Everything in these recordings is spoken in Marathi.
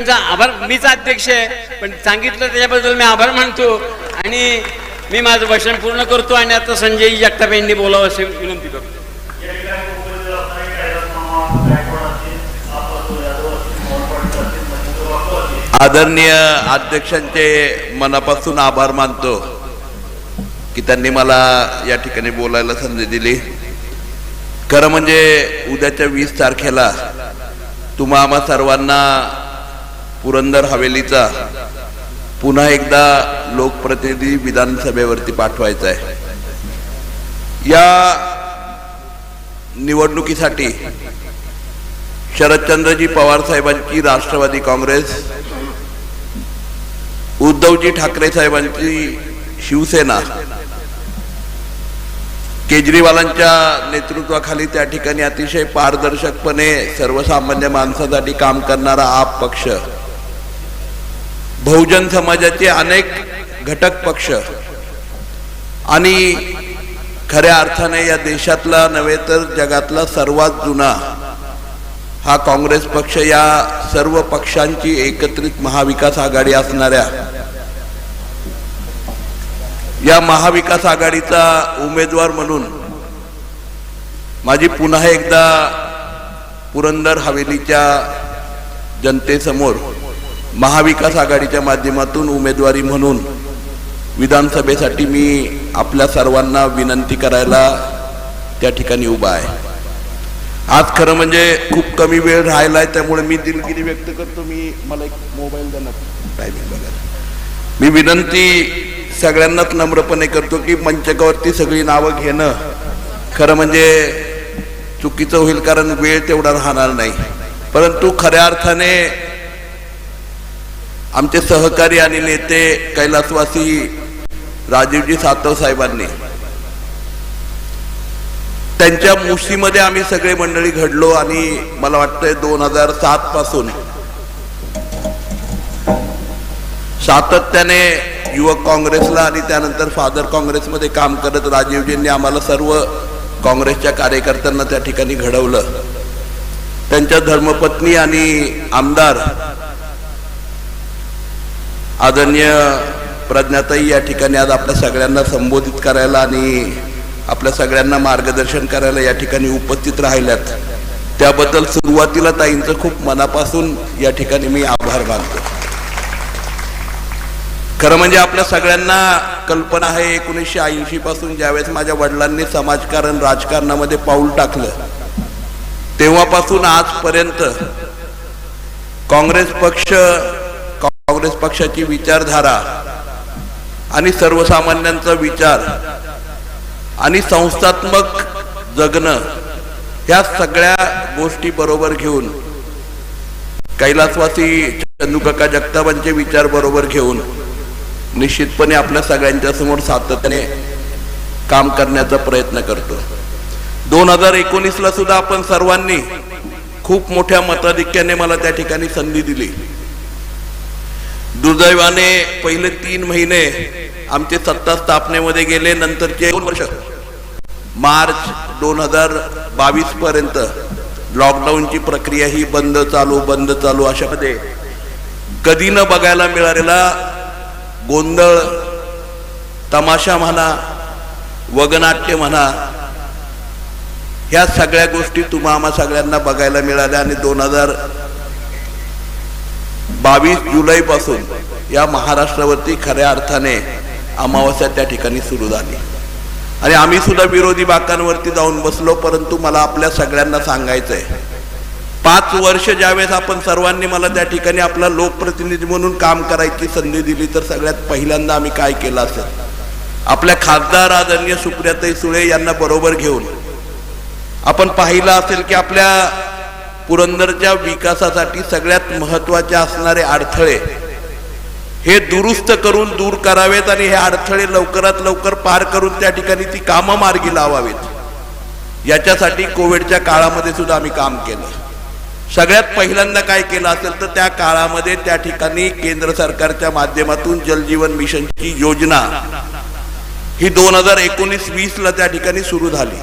तुमचा आभार मीच अध्यक्ष आहे पण सांगितलं त्याच्याबद्दल मी आभार मानतो. आणि मी माझं भाषण पूर्ण करतो आणि आता संजय जगताप यांनी बोलावं असे विनंती करतो. आदरणीय अध्यक्षांचे मनापासून आभार मानतो की त्यांनी मला या ठिकाणी बोलायला संधी दिली. खरं म्हणजे उद्याच्या वीस तारखेला तुम्हा आम्हा सर्वांना पुरंदर हवेलीचा पुन्हा एकदा लोकप्रतिनिधी विधानसभेवरती पाठवायचा आहे. या निवडणुकीसाठी शरदचंद्रजी पवार साहेबांची राष्ट्रवादी काँग्रेस उद्धवजी ठाकरे साहेबांची शिवसेना केजरीवालांच्या नेतृत्वाखाली त्या ठिकाणी अतिशय पारदर्शकपणे सर्वसामान्य माणसासाठी काम करणारा आप पक्ष बहुजन समाजाचे अनेक घटक पक्ष. आणि खऱ्या अर्थाने या देशातला नव्हे तर जगातला सर्वात जुना हा काँग्रेस पक्ष या सर्व पक्षांची एकत्रित महाविकास आघाडी असणाऱ्या या महाविकास आघाडीचा उमेदवार म्हणून माझी पुन्हा एकदा पुरंदर हवेलीच्या जनतेसमोर महाविकास आघाडीच्या माध्यमातून उमेदवारी म्हणून विधानसभेसाठी मी आपल्या सर्वांना विनंती करायला त्या ठिकाणी उभा आहे. आज खरं म्हणजे खूप कमी वेळ राहिला आहे त्यामुळे मी दिलगिरी व्यक्त करतो. मी मला एक मोबाईल देणार टायमिंग बघायला मी विनंती सगळ्यांनाच नम्रपणे करतो की मंचकावरती सगळी नावं घेणं खरं म्हणजे चुकीचं होईल कारण वेळ तेवढा राहणार नाही. परंतु खऱ्या अर्थाने आमचे सहकारी आणि नेते कैलासवासी राजीवजी सातव साहेबांनी. त्यांच्या मुशीमध्ये आम्ही सगळे मंडळी घडलो आणि मला वाटतंय दोन हजार सात पासून सातत्याने युवक काँग्रेसला आणि त्यानंतर फादर काँग्रेसमध्ये काम करत राजीवजींनी आम्हाला सर्व काँग्रेसच्या कार्यकर्त्यांना त्या ठिकाणी घडवलं. त्यांच्या धर्मपत्नी आणि आमदार आदरणीय प्रज्ञाताई या ठिकाणी आज आपल्या सगळ्यांना संबोधित करायला आणि आपल्या सगळ्यांना मार्गदर्शन करायला या ठिकाणी उपस्थित राहिल्यात. त्याबद्दल सुरुवातीला ताईंचं खूप मनापासून या ठिकाणी मी आभार मानतो. खरं म्हणजे आपल्या सगळ्यांना कल्पना आहे एकोणीसशे ऐंशी पासून ज्यावेळेस माझ्या वडिलांनी समाजकारण राजकारणामध्ये पाऊल टाकलं तेव्हापासून आजपर्यंत काँग्रेस पक्ष काँग्रेस पक्षाची विचारधारा आणि सर्वसामान्यांचा विचार आणि संस्थात्मक जगणं ह्या सगळ्या गोष्टी बरोबर घेऊन कैलासवासी चंदूकाका जगतापांचे विचार बरोबर घेऊन निश्चितपणे आपल्या सगळ्यांच्या समोर सातत्याने काम करण्याचा प्रयत्न करतो. दोन हजार एकोणीसला सुद्धा आपण सर्वांनी खूप मोठ्या मताधिक्याने मला त्या ठिकाणी संधी दिली. दुर्दैवाने पहिले तीन महिने आमचे सत्ता स्थापनेमध्ये गेले नंतरचे दोन वर्ष. मार्च दोन हजार बावीस पर्यंत लॉकडाऊनची प्रक्रिया ही बंद चालू बंद चालू अशामध्ये कधी न बघायला मिळालेला गोंधळ तमाशा म्हणा वगनाट्य म्हणा ह्या सगळ्या गोष्टी तुम्हा आम्हा सगळ्यांना बघायला मिळाल्या आणि दोन हजार बावीस जुलै पासून या महाराष्ट्रावरती खऱ्या अर्थाने अमावस्या त्या ठिकाणी सुरू झाली. आणि आम्ही सुद्धा विरोधी बाकांवरती जाऊन बसलो परंतु मला आपल्या सगळ्यांना सांगायचं आहे पाच वर्ष ज्यावेळेस आपण सर्वांनी मला त्या ठिकाणी आपला लोकप्रतिनिधी म्हणून काम करायची संधी दिली तर सगळ्यात पहिल्यांदा आम्ही काय केलं असेल? आपल्या खासदार आदरणीय सुप्रियाताई सुळे यांना बरोबर घेऊन आपण पाहिलं असेल की आपल्या पुरंदरच्या विकासासाठी सगळ्यात महत्त्वाचे असणारे अडथळे हे दुरुस्त करून दूर करावेत आणि हे अडथळे लवकरात लवकर पार करून त्या ठिकाणी ती कामं मार्गी लावावीत. याच्यासाठी कोविडच्या काळामध्ये सुद्धा आम्ही काम केलं. सगळ्यात पहिल्यांदा काय केलं असेल तर त्या काळामध्ये त्या ठिकाणी केंद्र सरकारच्या माध्यमातून जलजीवन मिशनची योजना ही दोन हजार एकोणीस वीसला त्या ठिकाणी सुरू झाली.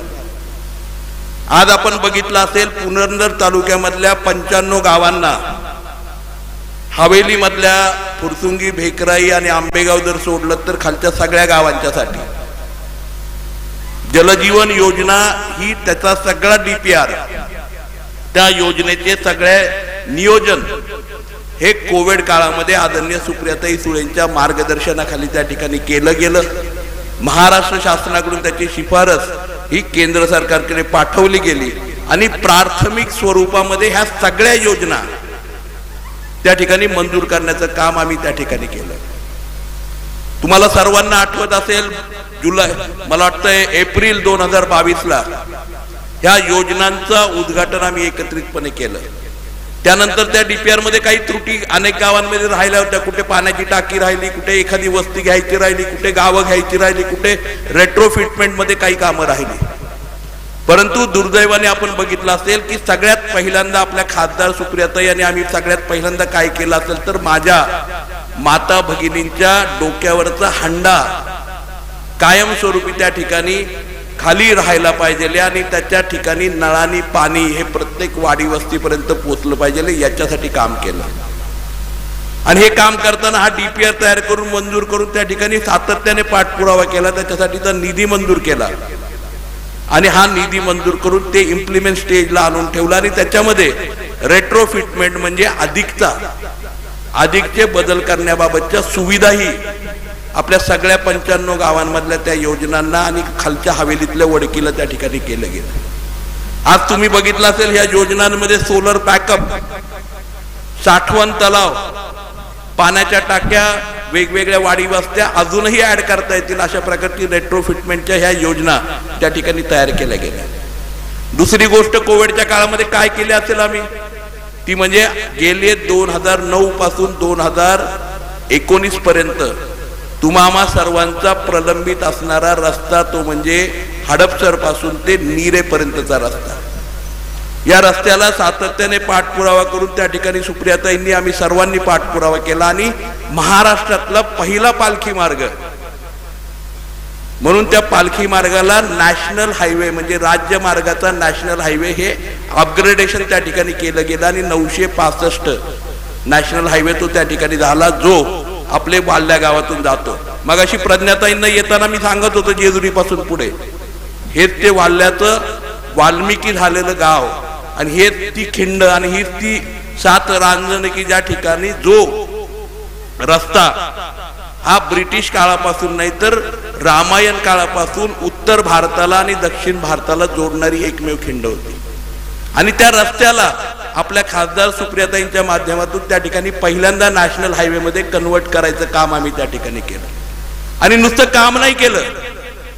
आज आपण बघितलं असेल पुरंदर तालुक्यामधल्या पंच्याण्णव गावांना. हवेलीमधल्या फुरसुंगी भेकराई आणि आंबेगाव जर सोडलं तर खालच्या सगळ्या गावांच्यासाठी. जलजीवन योजना ही त्याचा सगळा डीपीआर त्या योजनेचे सगळे नियोजन हे कोविड काळामध्ये आदरणीय सुप्रियाताई सुळेंच्या मार्गदर्शनाखाली त्या ठिकाणी केलं गेलं. महाराष्ट्र शासनाकडून त्याची शिफारस ही केंद्र सरकारकडे पाठवली गेली. आणि प्राथमिक स्वरूपामध्ये ह्या सगळ्या योजना त्या ठिकाणी मंजूर करण्याचं काम आम्ही त्या ठिकाणी केलं. तुम्हाला सर्वांना आठवत असेल जुलै मला वाटतंय एप्रिल दोन हजार बावीसला ह्या योजनांचं उद्घाटन आम्ही एकत्रितपणे केलं. त्यानंतर त्या डीपीआरमध्ये काही त्रुटी अनेक गावांमध्ये राहिल्या होत्या. कुठे पाण्याची टाकी राहिली कुठे एखादी वस्ती घ्यायची राहिली कुठे गावं घ्यायची राहिली कुठे रेट्रोफिटमेंटमध्ये काही कामं राहिली. परंतु दुर्दैवाने आपण बघितलं असेल की सगळ्यात पहिल्यांदा आपल्या खासदार सुप्रियाताई आणि आम्ही सगळ्यात पहिल्यांदा काय केलं असेल तर माझ्या माता भगिनींच्या डोक्यावरचा हंडा कायमस्वरूपी त्या ठिकाणी खाली राहायला पाहिजे आणि त्याच्या ठिकाणी नळानी पाणी हे प्रत्येक वाडी वस्तीपर्यंत पोचलं पाहिजे याच्यासाठी काम केलं. आणि हे काम करताना हा डीपीआर तयार करून मंजूर करून त्या ठिकाणी सातत्याने पाठपुरावा केला त्याच्यासाठीचा निधी मंजूर केला. आणि हा निधी मंजूर करून ते इम्प्लिमेंट स्टेजला आणून ठेवला आणि त्याच्यामध्ये रेट्रोफिटमेंट म्हणजे अधिकचा अधिकचे बदल करण्याबाबतच्या सुविधाही आपल्या सगळ्या पंच्याण्णव गावांमधल्या त्या योजनांना आणि खालच्या हवेलीतल्या वडकीला त्या ठिकाणी केलं गेलं. आज तुम्ही बघितलं असेल या योजनांमध्ये सोलर बॅकअप साठवण तलाव पाण्याच्या टाक्या वेगवेगळ्या वाडी वस्त्या अजूनही ऍड करता येतील अशा प्रकारची रेट्रोफिटमेंटच्या ह्या योजना त्या ठिकाणी तयार केल्या गेल्या. दुसरी गोष्ट कोविडच्या काळामध्ये काय केले असेल आम्ही? ती म्हणजे गेले दोन हजार नऊ पासून दोन हजार एकोणीस पर्यंत तुमामा सर्वांचा प्रलंबित असणारा रस्ता तो म्हणजे हडपसरपासून ते नीरेपर्यंतचा रस्ता. या रस्त्याला सातत्याने पाठपुरावा करून त्या ठिकाणी सुप्रियाताईंनी आम्ही सर्वांनी पाठपुरावा केला आणि महाराष्ट्रातला पहिला पालखी मार्ग. म्हणून त्या पालखी मार्गाला नॅशनल हायवे म्हणजे राज्य मार्गाचा नॅशनल हायवे हे अपग्रेडेशन त्या ठिकाणी केलं गेलं आणि नऊशे पासष्ट नॅशनल हायवे तो त्या ठिकाणी झाला जो आपले बाल्या गावातून जातो. मग अशी प्रज्ञाताईंना येताना मी सांगत होतो जेजुरी पासून पुढे. हेच ते वाल्याचं वाल्मिकी झालेलं गाव. आणि हे ती खिंड आणि ही ती सात रांजण की ज्या ठिकाणी जो रस्ता हा ब्रिटिश काळापासून नाही तर रामायण काळापासून उत्तर भारताला आणि दक्षिण भारताला जोडणारी एकमेव खिंड होती. आणि त्या रस्त्याला आपल्या खासदार सुप्रियाताईंच्या माध्यमातून त्या ठिकाणी पहिल्यांदा नॅशनल हायवेमध्ये कन्वर्ट करायचं काम आम्ही त्या ठिकाणी केलं. आणि नुसतं काम नाही केलं.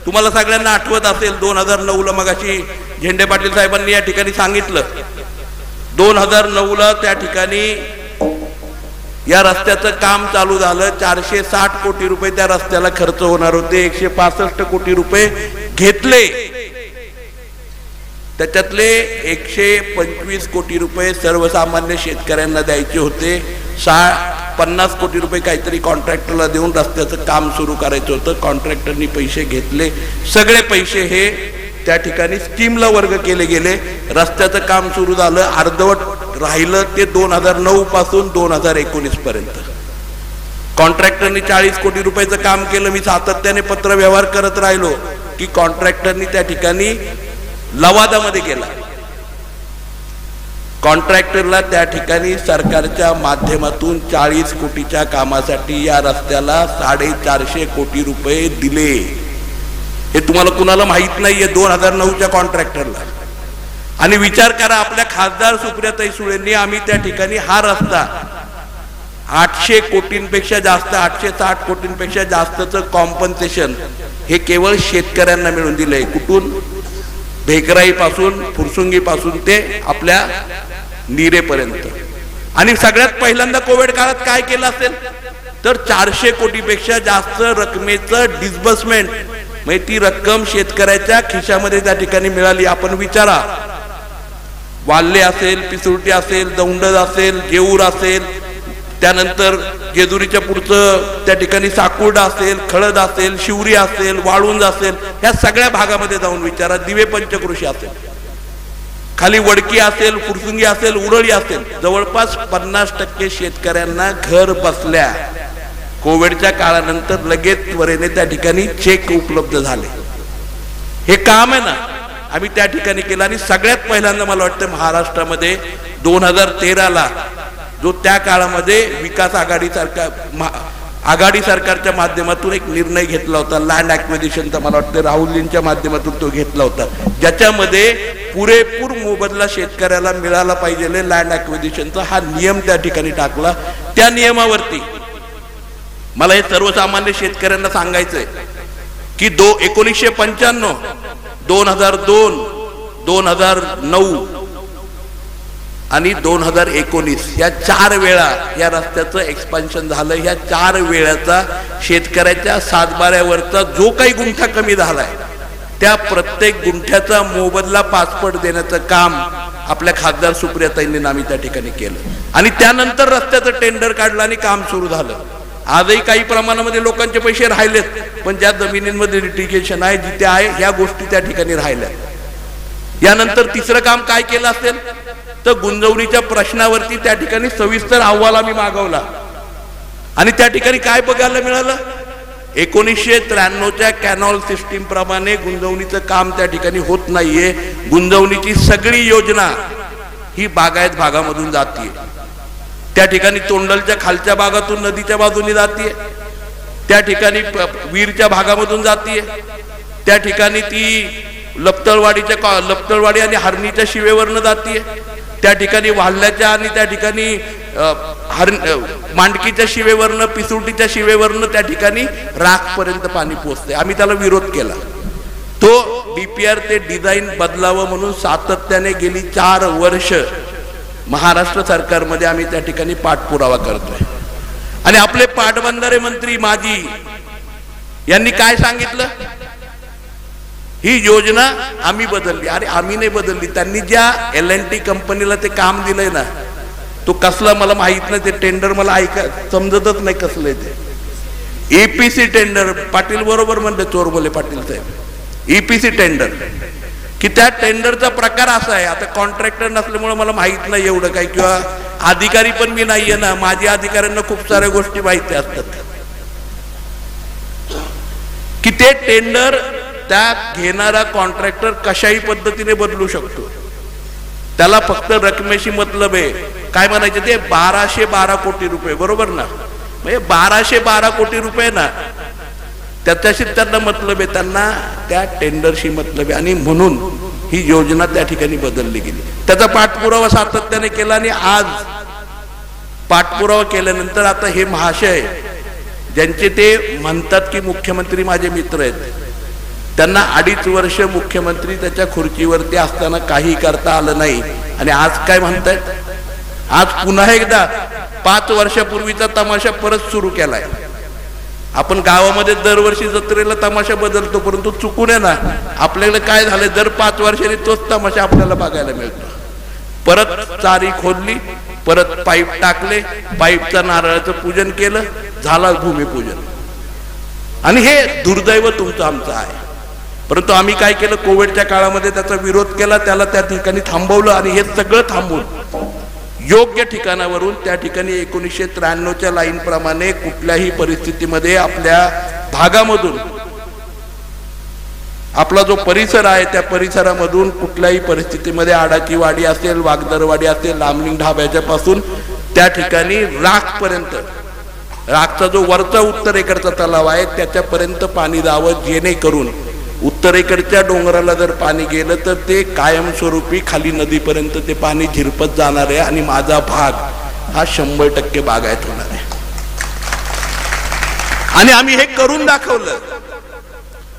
तुम्हाला सगळ्यांना आठवत असेल दोन हजार नऊला मगाशी झेंडे पाटील साहेबांनी या ठिकाणी सांगितलं. दोन हजार नऊला त्या ठिकाणी या रस्त्याचं काम चालू झालं. चारशे साठ कोटी रुपये त्या रस्त्याला खर्च होणार होते. एकशे पासष्ट कोटी रुपये घेतले. त्याच्यातले एकशे पंचवीस कोटी रुपये सर्वसामान्य शेतकऱ्यांना द्यायचे होते. सहा पन्नास कोटी रुपये काहीतरी कॉन्ट्रॅक्टरला देऊन रस्त्याचं काम सुरू करायचं होतं. कॉन्ट्रॅक्टरनी पैसे घेतले. सगळे पैसे हे त्या ठिकाणी स्कीमला वर्ग केले गेले. रस्त्याचं काम सुरू झालं. अर्धवट राहिलं ते दोन हजार नऊ पासून दोन हजार एकोणीस पर्यंत. कॉन्ट्रॅक्टरनी चाळीस कोटी रुपयाचं काम केलं. मी सातत्याने पत्र व्यवहार करत राहिलो की कॉन्ट्रॅक्टरनी त्या ठिकाणी लवादामध्ये गेला. कॉन्ट्रॅक्टरला त्या ठिकाणी सरकारच्या माध्यमातून चाळीस कोटीच्या कामासाठी या रस्त्याला साडेचारशे कोटी रुपये दिले. हे तुम्हाला कुणाला माहीत नाहीये दोन हजार नऊच्या कॉन्ट्रॅक्टरला. आणि विचार करा आपल्या खासदार सुप्रियाताई सुळेंनी आम्ही त्या ठिकाणी हा रस्ता आठशे कोटींपेक्षा जास्त आठशे साठ कोटींपेक्षा जास्तचं कॉम्पन्सेशन हे केवळ शेतकऱ्यांना मिळून दिलंय. कुठून? भेकराईपासून फुरसुंगीपासून ते आपल्या निरेपर्यंत. आणि सगळ्यात पहिल्यांदा कोविड काळात काय केलं असेल? तर चारशे कोटीपेक्षा जास्त रकमेचं डिस्बर्समेंट म्हणजे ती रक्कम शेतकऱ्याच्या खिशामध्ये त्या ठिकाणी मिळाली. आपण विचारा. वाल्ले असेल पिसुर्टी असेल दौंडद असेल गेऊर असेल त्यानंतर जेजुरीच्या पुढचं त्या ठिकाणी साकुर्डा असेल खळद असेल शिवरी असेल वाळुंज असेल ह्या सगळ्या भागामध्ये जाऊन विचारा. दिवे पंचकृषी असेल. खाली वडकी असेल फुरसुंगी असेल उरळी असेल. जवळपास पन्नास टक्के शेतकऱ्यांना घर बसल्या. कोविडच्या काळानंतर लगेच त्वरेने त्या ठिकाणी चेक उपलब्ध झाले. हे काम आहे ना आम्ही त्या ठिकाणी केलं. आणि सगळ्यात पहिल्यांदा मला वाटतं महाराष्ट्रामध्ये दोन हजार तेराला जो त्या काळामध्ये विकास आघाडी सरकार आघाडी सरकारच्या माध्यमातून एक निर्णय घेतला होता. लँड ॲक्विजिशनचा मला वाटतं राहुलजींच्या माध्यमातून तो घेतला होता. ज्याच्यामध्ये पुरेपूर मोबदला शेतकऱ्याला मिळाला पाहिजे लँड ॲक्विजिशनचा हा नियम त्या ठिकाणी टाकला. त्या नियमावरती मला हे सर्वसामान्य शेतकऱ्यांना सांगायचंय की दो एकोणीसशे पंच्याण्णव दोन हजार दोन दोन हजार नऊ आणि दोन हजार एकोणीस या चार वेळा या रस्त्याचं एक्सपान्शन झालं ह्या चार वेळाचा शेतकऱ्याच्या सातबाऱ्यावरचा जो काही गुंठा कमी झालाय त्या प्रत्येक गुंठ्याचा मोबदला पासपोर्ट देण्याचं काम आपल्या खासदार सुप्रियाताईंनी आम्ही त्या ठिकाणी केलं. आणि त्यानंतर रस्त्याचं टेंडर काढलं आणि काम सुरू झालं. आजही काही प्रमाणामध्ये लोकांचे पैसे राहिलेत पण ज्या जमिनींमध्ये लिटिगेशन आहे जिथे आहे ह्या गोष्टी त्या ठिकाणी राहिल्या. यानंतर तिसरं काम काय केलं असेल? तर गुंजवणीच्या प्रश्नावरती त्या ठिकाणी सविस्तर अहवाल आम्ही मागवला. आणि त्या ठिकाणी काय बघायला मिळालं? एकोणीसशे त्र्याण्णवच्या कॅनॉल सिस्टीम प्रमाणे गुंजवणीचं काम त्या ठिकाणी होत नाहीये. गुंजवणीची सगळी योजना ही बागायत भागामधून जाते त्या ठिकाणी तोंडलच्या खालच्या भागातून नदीच्या बाजूने जाते त्या ठिकाणी वीरच्या भागामधून जाते त्या ठिकाणी ती लपतळवाडीच्या कॉ- लपतळवाडी आणि हरणीच्या शिवेवरनं जाते त्या ठिकाणी वाल्ल्याच्या आणि त्या ठिकाणी हर मांडकीच्या शिवेवरनं पिसुटीच्या शिवेवरनं त्या ठिकाणी राखपर्यंत पाणी पोचते आम्ही त्याला विरोध केला. तो डीपीआर ते डिझाईन बदलावं म्हणून सातत्याने गेली चार वर्ष महाराष्ट्र सरकारमध्ये आम्ही त्या ठिकाणी पाठपुरावा करतोय. आणि आपले पाटबंधारे मंत्री माजी यांनी काय सांगितलं? ही योजना आम्ही बदलली. अरे आम्ही नाही बदलली. त्यांनी ज्या एल एन टी कंपनीला ते काम दिलंय ना तो कसला मला माहीत नाही ते टेंडर मला ऐका समजतच नाही कसलंय ते. एपीसी टेंडर पाटील बरोबर म्हणले चोरबोले पाटील साहेब. ईपीसी टेंडर की त्या टेंडरचा प्रकार असा आहे आता कॉन्ट्रॅक्टर नसल्यामुळे मला माहीत नाही एवढं काही किंवा अधिकारी पण मी नाहीये ना माझ्या अधिकाऱ्यांना खूप साऱ्या गोष्टी माहिती असतात. की ते टेंडर त्या घेणारा कॉन्ट्रॅक्टर कशाही पद्धतीने बदलू शकतो. त्याला फक्त रकमेशी मतलब आहे. काय म्हणायचे ते? बाराशे बारा कोटी रुपये बरोबर ना? म्हणजे बाराशे बारा कोटी रुपये ना त्याच्याशी त्यांना मतलब आहे. त्यांना त्या टेंडरशी मतलब आहे. आणि म्हणून ही योजना त्या ठिकाणी बदलली गेली. त्याचा पाठपुरावा सातत्याने केला आणि आज पाठपुरावा केल्यानंतर आता हे महाशय ज्यांचे ते म्हणतात की मुख्यमंत्री माझे मित्र आहेत त्यांना अडीच वर्ष मुख्यमंत्री त्याच्या खुर्चीवरती असताना काही करता आलं नाही. आणि आज काय म्हणतायत? आज पुन्हा एकदा पाच वर्षापूर्वीचा तमाशा परत सुरू केलाय. आपण गावामध्ये दरवर्षी जत्रेला तमाशा बदलतो परंतु चुकून आहे ना आपल्याकडे काय झालंय? दर पाच वर्षांनी तोच तमाशा आपल्याला बघायला मिळतो. परत चारी खोदली परत पाईप टाकले पाईपचं नारळाचं पूजन केलं झालं भूमिपूजन. आणि हे दुर्दैव तुमचं आमचं आहे. परंतु आम्ही काय केलं? कोविडच्या काळामध्ये त्याचा विरोध केला त्याला त्या ठिकाणी थांबवलं आणि हे सगळं थांबवून योग्य ठिकाणावरून त्या ठिकाणी एकोणीसशे त्र्याण्णवच्या लाईनप्रमाणे कुठल्याही परिस्थितीमध्ये आपल्या भागामधून आपला जो परिसर आहे त्या परिसरामधून कुठल्याही परिस्थितीमध्ये आडाची वाडी असेल वागदरवाडी असेल लांबलिंग ढाब्याच्या पासून त्या ठिकाणी राखपर्यंत राखचा जो वरचा उत्तरेकडचा तलाव आहे त्याच्यापर्यंत पाणी जावं जेणेकरून उत्तरेकडच्या डोंगराला जर पाणी गेलं तर ते कायमस्वरूपी खाली नदीपर्यंत ते पाणी झिरपत जाणार आहे आणि माझा भाग हा शंभर टक्के बागायत होणार आहे. आणि आम्ही हे करून दाखवलं.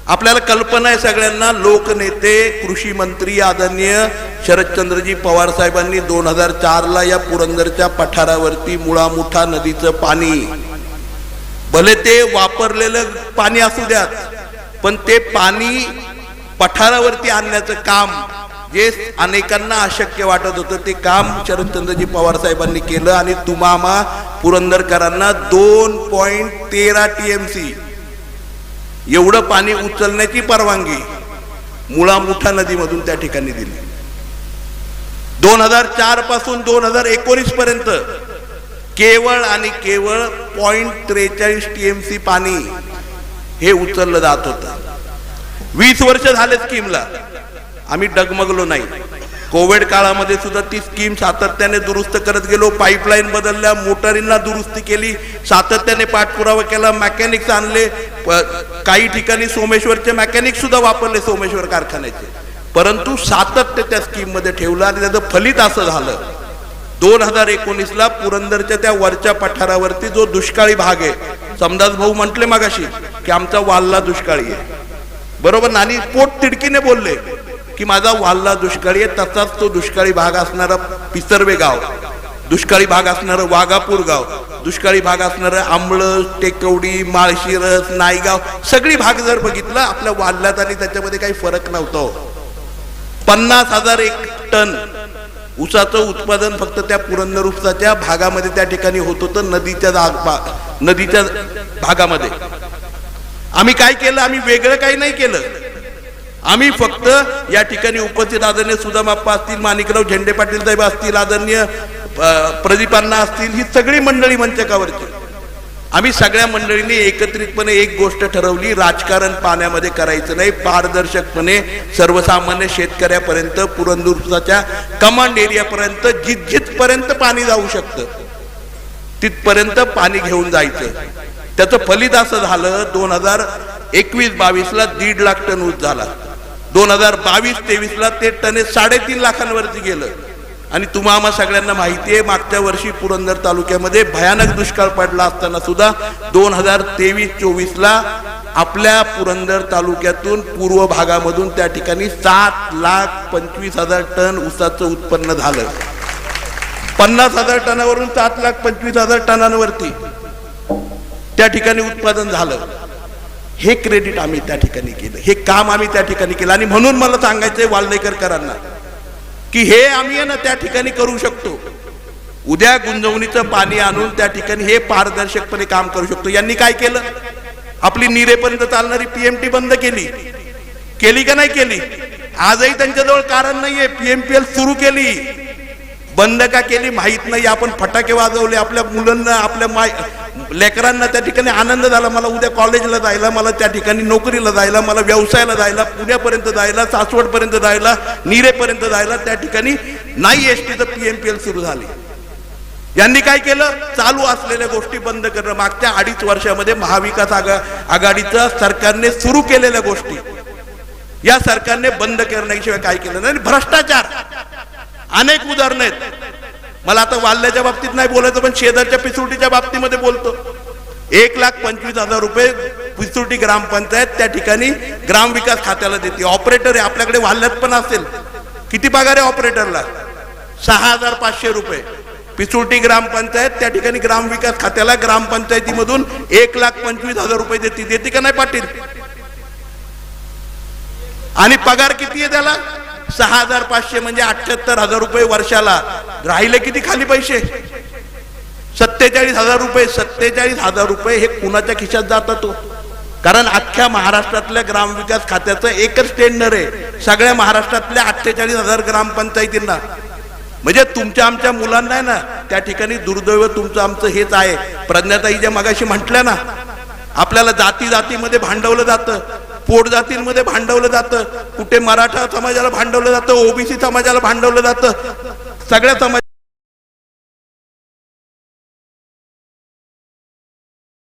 आपल्याला कल्पना आहे सगळ्यांना लोकनेते कृषी मंत्री आदरणीय शरदचंद्रजी पवार साहेबांनी दोन हजार चार ला या पुरंदरच्या पठारावरती मुळामुठा नदीचं पाणी भले ते वापरलेलं पाणी असू द्यात पण ते पाणी पठारावरती आणण्याचं काम जे अनेकांना अशक्य वाटत होतं ते काम शरदचंद्रजी पवार साहेबांनी केलं आणि तुमामा पुरंदरकरांना दोन पॉईंट तेरा टीएमसी एवढं पाणी उचलण्याची परवानगी मुळामुठा नदीमधून त्या ठिकाणी दिली. दोन हजार चारपासून दोन हजार एकोणीस पर्यंत केवळ आणि केवळ पॉईंट त्रेचाळीस टीएमसी पाणी हे उचललं जात होतं. वीस वर्ष झाले स्कीमला. आम्ही डगमगलो नाही. कोविड काळामध्ये सुद्धा ती स्कीम सातत्याने दुरुस्त करत गेलो. पाईपलाईन बदलल्या मोटारींना दुरुस्ती केली. सातत्याने पाठपुरावा केला. मॅकॅनिक्स आणले. काही ठिकाणी सोमेश्वरचे मेकॅनिक सुद्धा वापरले सोमेश्वर कारखान्याचे. परंतु सातत्य त्या स्कीममध्ये ठेवलं आणि त्याचं फलित असं झालं. दोन हजार एकोणीसला पुरंदरच्या त्या वरच्या पठारावरती जो दुष्काळी भाग आहे समदास भाऊ म्हटले मागाशी की आमचा वाल्ला दुष्काळी आहे. बरोबर ना? पोट तिडकीने बोलले की माझा वाल्ला दुष्काळी आहे तसाच तो दुष्काळी भाग असणारा पिसर्वे गाव दुष्काळी भाग असणारं वाघापूर गाव दुष्काळी भाग असणारं आंबळ टेकवडी माळशिरस नायगाव सगळी भाग जर बघितलं आपल्या वाल्ल्यात आणि त्याच्यामध्ये काही फरक नव्हता. पन्नास हजार एक टन ऊसाचं उत्पादन फक्त त्या पुरंदर उपसाच्या भागामध्ये त्या ठिकाणी होत होतं नदीच्या जाग- नदीच्या भागामध्ये. आम्ही काय केलं? आम्ही वेगळं काही नाही केलं. आम्ही फक्त या ठिकाणी उपस्थित आदरणीय सुदामाप्पा असतील माणिकराव झेंडे पाटील साहेब असतील आदरणीय प्रदीपांना असतील ही सगळी मंडळी मंचकावरची आम्ही सगळ्या मंडळींनी एकत्रितपणे एक गोष्ट ठरवली राजकारण पाण्यामध्ये करायचं नाही. पारदर्शकपणे सर्वसामान्य शेतकऱ्यापर्यंत पुरंदरच्या कमांड एरियापर्यंत जिथजिथपर्यंत पाणी जाऊ शकतं तिथपर्यंत पाणी घेऊन जायचं. त्याचं फलित असं झालं दोन हजार एकवीस बावीसला दीड लाख टन ऊस झाला. दोन हजार बावीस तेवीसला ते टने साडेतीन लाखांवरती गेलं. आणि तुम्हा आम्हा सगळ्यांना माहिती आहे मागच्या वर्षी पुरंदर तालुक्यामध्ये भयानक दुष्काळ पडला असताना सुद्धा दोन हजार तेवीस चोवीसला आपल्या पुरंदर तालुक्यातून पूर्व भागामधून त्या ठिकाणी सात लाख पंचवीस हजार टन ऊसाचं उत्पन्न झालं. पन्नास हजार टनावरून सात लाख पंचवीस हजार टनांवरती. त्या ठिकाणी उत्पादन झालं. हे क्रेडिट आम्ही त्या ठिकाणी केलं. हे काम आम्ही त्या ठिकाणी केलं. आणि म्हणून मला सांगायचंय वाल्देकरकरांना की हे आम्ही आहे ना त्या ठिकाणी करू शकतो. उद्या गुंजवणीचं पाणी आणून त्या ठिकाणी हे पारदर्शकपणे काम करू शकतो. यांनी काय केलं? आपली निरेपर्यंत चालणारी पीएमटी बंद केली. केली का नाही केली? आजही त्यांच्याजवळ कारण नाहीये. पीएमपीएल सुरू केली. बंद का केली माहीत नाही. आपण फटाके वाजवले आपल्या मुलांना आपल्या माय लेकरांना त्या ठिकाणी आनंद झाला. मला उद्या कॉलेजला जायला मला त्या ठिकाणी नोकरीला जायला मला व्यवसायाला जायला पुण्यापर्यंत जायला सासवडपर्यंत जायला निरेपर्यंत जायला त्या ठिकाणी नाही एस टीचं एल सुरू झाली. यांनी काय केलं? चालू असलेल्या गोष्टी बंद करणं. मागच्या अडीच वर्षामध्ये महाविकास आघा आघाडीच्या सरकारने सुरू केलेल्या गोष्टी. या सरकारने बंद करण्याशिवाय काय केलं नाही. भ्रष्टाचार. अनेक उदाहरणं आहेत. मला आता वाल्ल्याच्या बाबतीत नाही बोलायचं पण शेजारच्या पिसुटीच्या बाबतीमध्ये बोलतो. एक लाख पंचवीस हजार रुपये पिसुटी ग्रामपंचायत त्या ठिकाणी ग्रामविकास खात्याला देते. ऑपरेटर आहे आपल्याकडे वाल्ल्यात पण असेल. किती पगार आहे ऑपरेटरला सहा हजार पाचशे रुपये. पिसुटी ग्रामपंचायत त्या ठिकाणी ग्रामविकास खात्याला ग्रामपंचायतीमधून एक लाख पंचवीस हजार रुपये देते. देते का नाही पाटील? आणि पगार किती आहे त्याला? सहा हजार पाचशे म्हणजे अठ्याहत्तर हजार रुपये वर्षाला. राहिले किती खाली पैसे? सत्तेचाळीस हजार रुपये सत्तेचाळीस हजार रुपये हे कुणाच्या खिशात जातात तो? कारण अख्ख्या महाराष्ट्रातल्या ग्रामविकास खात्याचं एकच टेंडर आहे सगळ्या महाराष्ट्रातल्या अठ्ठेचाळीस हजार ग्रामपंचायतींना. म्हणजे तुमच्या आमच्या मुलांना आहे ना त्या ठिकाणी दुर्दैव तुमचं आमचं हेच आहे. प्रज्ञाताई ज्या मगाशी म्हटल्या ना आपल्याला जाती जातीमध्ये भांडवलं जातं. पोट जातींमध्ये भांडवलं जातं. कुठे मराठा समाजाला भांडवलं जातं ओबीसी समाजाला भांडवलं जातं. सगळ्या समाज